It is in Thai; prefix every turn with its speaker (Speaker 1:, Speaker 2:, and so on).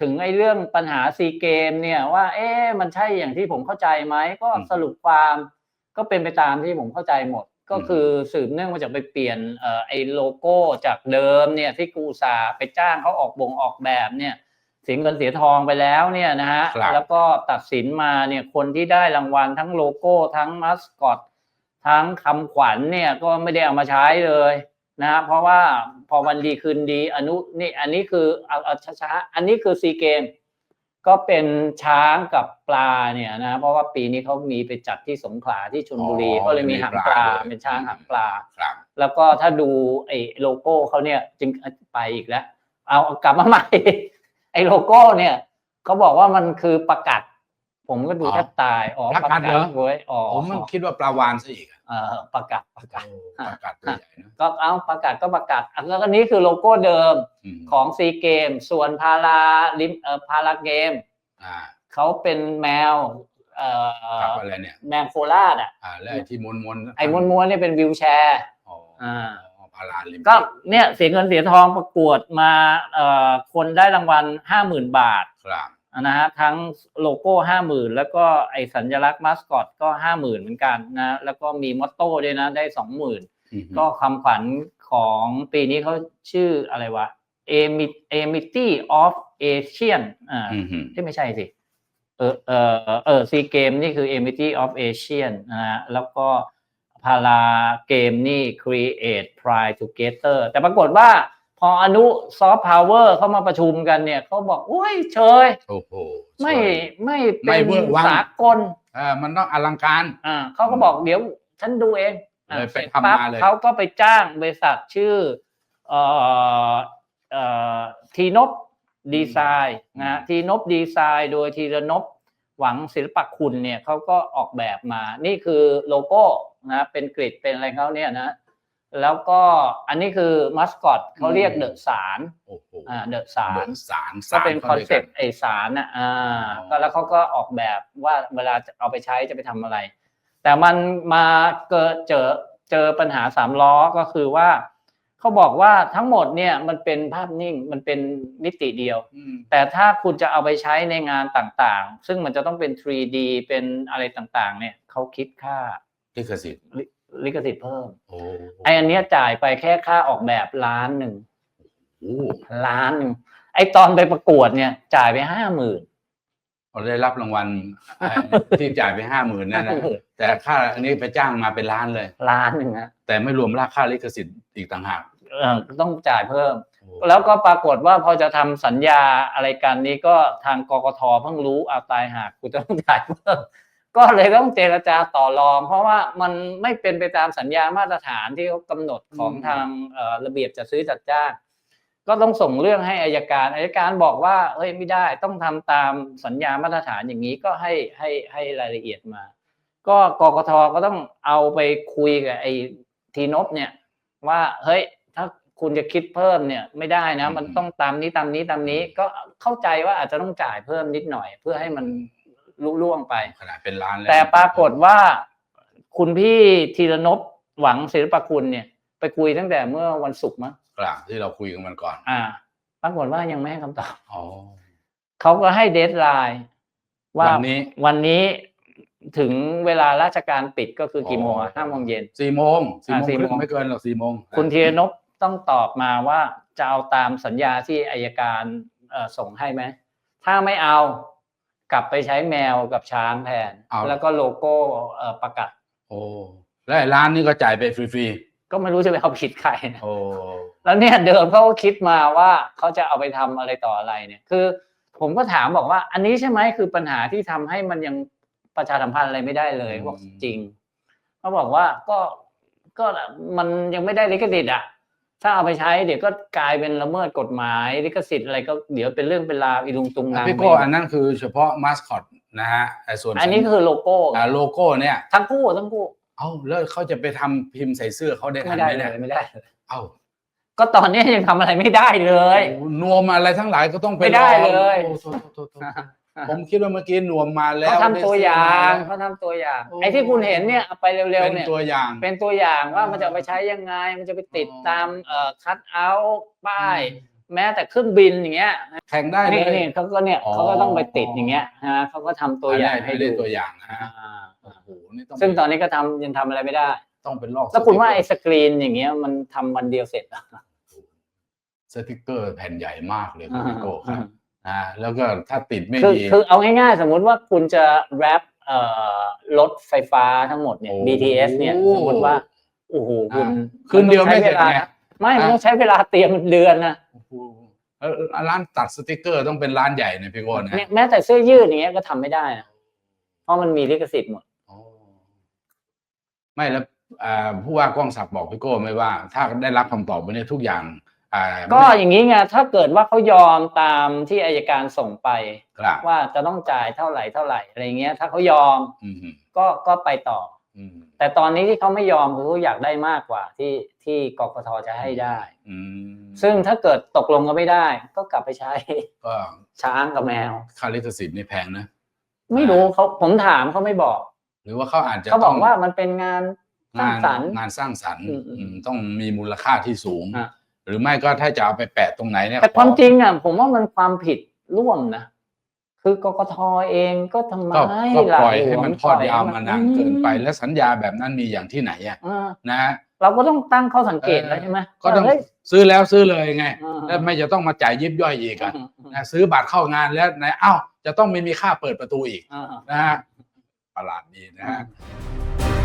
Speaker 1: ถึงไอ้เรื่องปัญหาซีเกมเนี่ยว่าเอ๊ะมันใช่อย่างที่ผมเข้าใจไหมก็
Speaker 2: อืม
Speaker 1: สรุปความก็เป็นไปตามที่ผมเข้าใจหมด ก็
Speaker 2: อืม
Speaker 1: คือสืบเนื่องมาจากไปเปลี่ยนเอ่อไอ้โลโก้จากเดิมเนี่ยที่กูอุตสาห์ไปจ้างเขาออกบงออกแบบเนี่ยเสียเงินเสียทองไปแล้วเนี่ยนะฮะ
Speaker 2: ครับ
Speaker 1: แล้วก็ตัดสินมาเนี่ยคนที่ได้รางวัลทั้งโลโก้ทั้งมัสคอตทั้งคำขวัญเนี่ยก็ไม่ได้เอามาใช้เลย นะฮะเพราะว่าพอวันดีคืนดีอนุนี่อันนี้คือเอาเอาช้าๆอันนี้คือซีเกมก็เป็นช้างกับปลาเนี่ยนะเพราะว่าปีนี้เขามีไปจัดที่สงขลาที่ชลบุรี
Speaker 2: อ๋อ
Speaker 1: ก็เลยมีหางปลา
Speaker 2: มีปลาด้วย
Speaker 1: เป็นช้างหางปลา
Speaker 2: ครับ
Speaker 1: แล้วก็ถ้าดูไอ้โลโก้เขาเนี่ยจึงไปอีกแล้วเอาเอากลับมาใหม่ไอ้โลโก้เนี่ยเขาบอกว่ามันคือประกัด ผมก็ดูแทบตายอ๋อ
Speaker 2: ประกัดเหรอ
Speaker 1: เว้ยอ๋อ
Speaker 2: ผมมันคิดว่าปลาวานซะอีกอะ
Speaker 1: เออประกัดประกัด
Speaker 2: โอ้ประกาศตัวใหญ่นะ
Speaker 1: ก็เอาประกาศก็ประกาศอะแล้วก็นี้คือโลโก้เดิม
Speaker 2: ม
Speaker 1: ของซีเกมส่วนพาราลิมเอ่อพาราเกม
Speaker 2: อ่า
Speaker 1: เขาเป็นแมวเอ่อ
Speaker 2: กับอะไรเนี่ย
Speaker 1: แมวโคราชอะ
Speaker 2: อ่าแล้วไอ้ที่มวนมวน
Speaker 1: ไอ้ม้วนๆเนี่ยเป็นวิวแชร์
Speaker 2: อ๋อ
Speaker 1: อ่า
Speaker 2: พาราลิม
Speaker 1: ก็เนี่ยเสียเงินเสียทองประกวดมาเอ่อคนได้รางวัลห้าหมื่นบาท
Speaker 2: ครับ
Speaker 1: นะฮะทั้งโลโก้ห้าหมื่นแล้วก็ไอสัญลักษณ์มาสคอตก็ห้าหมื่นเหมือนกันนะแล้วก็มีมอตโต้ด้วยนะได้สองหมื่น
Speaker 2: อืม
Speaker 1: ก็คำขวัญของปีนี้เขาชื่ออะไรวะ Ami- Amity of Asian อ่า
Speaker 2: อืมอืม
Speaker 1: ที่ไม่ใช่สิเออเออเออซีเกมนี่คือ Amity of Asian นะฮะแล้วก็ พาราเกมนี่ Create Pride Together แต่ปรากฏว่าพออนุซอฟต์พาวเวอร์เข้ามาประชุมกันเนี่ยเขาบอกอุ้ยเชย
Speaker 2: โอ้โห
Speaker 1: ไม่
Speaker 2: สวย
Speaker 1: ไม่
Speaker 2: ไม่
Speaker 1: เป็น
Speaker 2: เวอร์วัง
Speaker 1: สากล
Speaker 2: เออมันต้องอลังการ
Speaker 1: อ่าเขาก็บอกเดี๋ยวฉันดูเองอะ
Speaker 2: เลยไป
Speaker 1: เสร็จ
Speaker 2: ทำมา
Speaker 1: ปั๊บ
Speaker 2: เลย
Speaker 1: เขาก็ไปจ้างบริษัทชื่อเอ่อเอ่อทีนบดีไซน์นะฮะทีนบดีไซน์โดยทีระนบหวังศิลปะคุณเนี่ยเขาก็ออกแบบมา นี่คือโลโก้ นะเป็นกริดเป็นอะไรเขาเนี่ยนะแล้วก็อันนี้คือมัสคอตเขาเรียกเดอะสาร
Speaker 2: โอ้โห
Speaker 1: อ่าเดอะสาร
Speaker 2: เดินสาร
Speaker 1: ก็เป็น
Speaker 2: สาร
Speaker 1: คอนเซ็ป
Speaker 2: ข้า
Speaker 1: ต์
Speaker 2: ด้วยกั
Speaker 1: ไอสารนะอ่า
Speaker 2: อ๋อ
Speaker 1: ก็แล้วเขาก็ออกแบบว่าเวลาจะเอาไปใช้จะไปทำอะไร แต่มันมาเกิดเจอเจอปัญหาสามล้อก็คือว่าเขาบอกว่าทั้งหมดเนี่ยมันเป็นภาพนิ่งมันเป็นมิติเดียว
Speaker 2: อืม
Speaker 1: แต่ถ้าคุณจะเอาไปใช้ในงานต่างๆ ซึ่งมันจะต้องเป็น 3D เป็นอะไรต่างๆ เนี่ยเขาคิดค่า
Speaker 2: ลิขสิทธิ์
Speaker 1: ลิลิขสิทธิ์เพิ่ม
Speaker 2: โอ้
Speaker 1: ไออันเนี้ยจ่ายไปแค่ค่าออกแบบล้านหนึ่ง
Speaker 2: โห
Speaker 1: ล้านหนึ่งไอตอนไปประกวดเนี่ย จ่ายไปห้าหมื่น
Speaker 2: เราได้รับรางวัลไอ้ที่จ่ายไปห้าหมื่นนั่นนะแต่ค่าอันนี้ไปจ้างมาเป็นล้านเลย
Speaker 1: ล้านหนึ่งฮะ
Speaker 2: แต่ไม่รวมราคาลิขสิทธิ์อีกต่างหาก
Speaker 1: เอ่อต้องจ่ายเพิ่ม
Speaker 2: โอ้
Speaker 1: แล้วก็ปรากฏว่าพอจะทำสัญญาอะไรกันนี้ก็ทางกกทเพิ่งรู้เอาตายหากกูจะต้องจ่ายเพิ่ม ก็เลยต้องเจรจาต่อรอง เพราะว่ามันไม่เป็นไปตามสัญญามาตรฐานที่เขากำหนดของทางเอ่อระเบียบจัดซื้อจัดจ้าง ก็ต้องส่งเรื่องให้อายการอายการบอกว่าเฮ้ยไม่ได้ต้องทำตามสัญญามาตรฐานอย่างนี้ก็ให้ให้ให้รายละเอียดมา ก็กกทก็ต้องเอาไปคุยกับไอ้ทีนบเนี่ยว่าเฮ้ยถ้าคุณจะคิดเพิ่มเนี่ยไม่ได้นะ มันต้องตามนี้ตามนี้ตามนี้ก็เข้าใจว่าอาจจะต้องจ่ายเพิ่มนิดหน่อย เพื่อให้มัน ลุล่วงไป
Speaker 2: ขนาดเป็นล้านแล้ว
Speaker 1: แต่ปรากฏว่าคุณพี่ธีรนพหวังศิลปคุณเนี่ย ไปคุยตั้งแต่เมื่อวันศุกร์มั้ง
Speaker 2: กลางที่เราคุยกันมันก่อน
Speaker 1: อ่า ปรากฏว่ายังไม่ให้คำตอบ
Speaker 2: อ๋อ
Speaker 1: เขาก็ให้เดทไลน์ว่า
Speaker 2: วันนี้
Speaker 1: วันนี้ถึงเวลาราชการปิดก็คือกี่โมง
Speaker 2: อ๋
Speaker 1: อะ
Speaker 2: อ
Speaker 1: ห้าโมงเย็น
Speaker 2: สี่โมงสี่
Speaker 1: อ่า
Speaker 2: โมง
Speaker 1: สี่โมง
Speaker 2: ไม่เกินหรอกสี่โมง
Speaker 1: คุณธีรนพต้องตอบมาว่าจะเอาตามสัญญาที่อายการเอ่อส่งให้ไหม ถ้าไม่เอา กลับไปใช้แมวกับช้างแทนแล้วก็โลโก้เอ่อประกาศ
Speaker 2: โอ้แล้วไอ้ร้านนี้ก็จ่ายไปฟรี
Speaker 1: ก็ไม่รู้จะไปเอาผิดใครนะ
Speaker 2: ๆโอ้
Speaker 1: แล้วเนี่ยเดิมเขาก็คิดมาว่าเขาจะเอาไปทำอะไรต่ออะไรเนี่ย คือ ผมก็ถามบอกว่า อันนี้ใช่ไหมคือปัญหาที่ทำให้มันยังประชาสัมพันธ์อะไรไม่ได้เลยเขาบอกจริงเขาบอกว่าก็ก็มันยังไม่ได้ลิขสิทธิ์อะ ถ้าเอาไปใช้เดี๋ยวก็กลายเป็นละเมิดกฎหมายลิขสิทธิ์อะไรก็เดี๋ยวเป็นเรื่องเป็นราวอีลุงตุงนาง
Speaker 2: พี่โก้อันนั้นคือเฉพาะมาสคอตนะฮะไอ้ส่วน
Speaker 1: อันนี้คือโลโก้
Speaker 2: อ่าโลโก้เนี่ย
Speaker 1: ทั้งคู่ทั้งคู่
Speaker 2: เอ้าแล้วเขาจะไปทำพิมพ์ใส่เสื้อเขาได้ทั
Speaker 1: ไม่
Speaker 2: น
Speaker 1: ได้
Speaker 2: ไหม
Speaker 1: เล
Speaker 2: เนี่ย
Speaker 1: ยไม่ได้เลย
Speaker 2: เอ้า
Speaker 1: ก็ตอนนี้ยังทำอะไรไม่ได้เลย
Speaker 2: โอ้นวมอะไรทั้งหลายก็ต้องไป
Speaker 1: ไม่ได้
Speaker 2: รอ
Speaker 1: เลย
Speaker 2: โอ้โทษโทษโทษโทษผมคิดว่าเมื่อกี้นวมมาแล้ว
Speaker 1: เขาทำตัวอย่าง
Speaker 2: ได้
Speaker 1: เขาทำตัวอย่าง
Speaker 2: โอ้
Speaker 1: ไอ้ที่คุณเห็นเนี่ยเอาไป
Speaker 2: เสื้อ
Speaker 1: เร็ว
Speaker 2: เป็
Speaker 1: ๆ
Speaker 2: น
Speaker 1: เนี่ย
Speaker 2: ตัวอย่าง
Speaker 1: เป็นตัวอย่างว่า
Speaker 2: อ๋อ
Speaker 1: มันจะเอาไปใช้ยังไง มันจะไปติด
Speaker 2: อ๋อ
Speaker 1: ตามเอ่อคัดเอาท์ป้าย แม้แต่เครื่องบินอย่างเงี้ย
Speaker 2: แข่งได้เล
Speaker 1: นี่
Speaker 2: ย
Speaker 1: นี่เขาก็เนี่ย
Speaker 2: อ๋อ
Speaker 1: เขาก็ต้องไปติดอย่างเงี้ยฮะเขาก็ทำตัวอย่าง
Speaker 2: ให้
Speaker 1: ให้
Speaker 2: ได้
Speaker 1: ดู
Speaker 2: ตัวอย่างนะฮะ
Speaker 1: อ่า
Speaker 2: โอ้โหนี่ต้อง
Speaker 1: ซึ่งตอนนี้ก็ทำยังทำอะไรไม่ได้
Speaker 2: ต้องเป็นลอก
Speaker 1: แล้วคุณว่า
Speaker 2: ส
Speaker 1: ไอ้
Speaker 2: ติ๊กเกอร์
Speaker 1: สกรีนอย่างเงี้ยมันทำวันเดียวเสร็จเหรอ
Speaker 2: สติกเกอร์แผ่นใหญ่มากเลยคุณพี่โก้ครับ
Speaker 1: อ่า
Speaker 2: อ่า แล้วก็ถ้าติดไม่
Speaker 1: คือ
Speaker 2: ดี
Speaker 1: คือเอาง่ายๆ สมมุติว่าคุณจะแรปเอ่อรถไฟฟ้าทั้งหมดเนี่ย
Speaker 2: โอ้
Speaker 1: BTS เนี่ยสมมติว่าโอ้โหคุณ
Speaker 2: อ่าคืนเดียวไม่เสร็จ
Speaker 1: นต้อง
Speaker 2: ไง
Speaker 1: ใช้วลาไม่มัน
Speaker 2: อ่า
Speaker 1: ต้องใช้เวลาเตรียมเดือนนะ
Speaker 2: โอ้โหแล้วร้านตัดสติกเกอร์ต้องเป็นร้านใหญ่เนี่ยพี่โก้นะ
Speaker 1: เนี่ยแม้แต่เสื้อยืดอย่างเงี้ยก็ทำไม่ได้นะเพราะมันมีลิขสิทธิ์หมด
Speaker 2: โอ้ไม่แล้วอ่าผู้ว่ากล้องศักดิ์บอกพี่โก้ไหมว่า ถ้าได้รับคำตอบวันนี้ทุกอย่างอ่า
Speaker 1: ก็อย่างนี้ไงถ้าเกิดว่าเขายอมตามที่อายการส่งไป
Speaker 2: ครับ
Speaker 1: ว่าจะต้องจ่ายเท่าไหร่เท่าไหร่อะไรเงี้ย ถ้าเขายอม
Speaker 2: อืม
Speaker 1: ก็ก็ไปต่อ
Speaker 2: อืม
Speaker 1: แต่ตอนนี้ที่เขาไม่ยอมคือเขาอยากได้มากกว่าที่ที่กกทจะให้ได้
Speaker 2: อืม
Speaker 1: ซึ่งถ้าเกิดตกลงกันไม่ได้ ก็กลับไปใช้
Speaker 2: ก็
Speaker 1: ช้างกับแมว
Speaker 2: ค่าลิขสิทธิ์นี่แพงนะ
Speaker 1: ไม่รู้เขาผมถามเขาไม่บอก
Speaker 2: หรือว่าเขาอาจจะ
Speaker 1: เขาบ
Speaker 2: ต้
Speaker 1: องกว่ามันเป็นงานสร้างสรรค์
Speaker 2: งานสร้างสรรค์
Speaker 1: อืมอืม
Speaker 2: อืมต้องมีมูลค่าที่สูง
Speaker 1: อะ
Speaker 2: หรือไม่ก็ถ้าจะเอาไปแปะตรงไหนเนี่ย
Speaker 1: แต่
Speaker 2: ขอ
Speaker 1: ความจริงอะผมว่ามันความผิดร่วมนะ คือกกทเองก็ทำไม
Speaker 2: ก็ก็ปล่อย
Speaker 1: ห
Speaker 2: ให้มันทอดยาวมานานเกินไป
Speaker 1: อืม
Speaker 2: และสัญญาแบบนั้นมีอย่างที่ไหนอะ
Speaker 1: อ่า
Speaker 2: นะฮะ
Speaker 1: เราก็ต้องตั้งข้อสังเกตแล้วใช่ไหม
Speaker 2: ก็ต้อง
Speaker 1: ว่าเฮ้ย
Speaker 2: ซื้อแล้วซื้อเลยไง
Speaker 1: อ่า
Speaker 2: แล้วไม่จะต้องมาจ่ายยิบย่อยอีกอะ
Speaker 1: อืมอืม
Speaker 2: นะซื้อบัตรเข้างานแล้วนะอ้าวจะต้องไม่มีค่าเปิดประตูอีก
Speaker 1: อ่า
Speaker 2: นะฮะประหลาดดีนะฮะ
Speaker 1: อ่า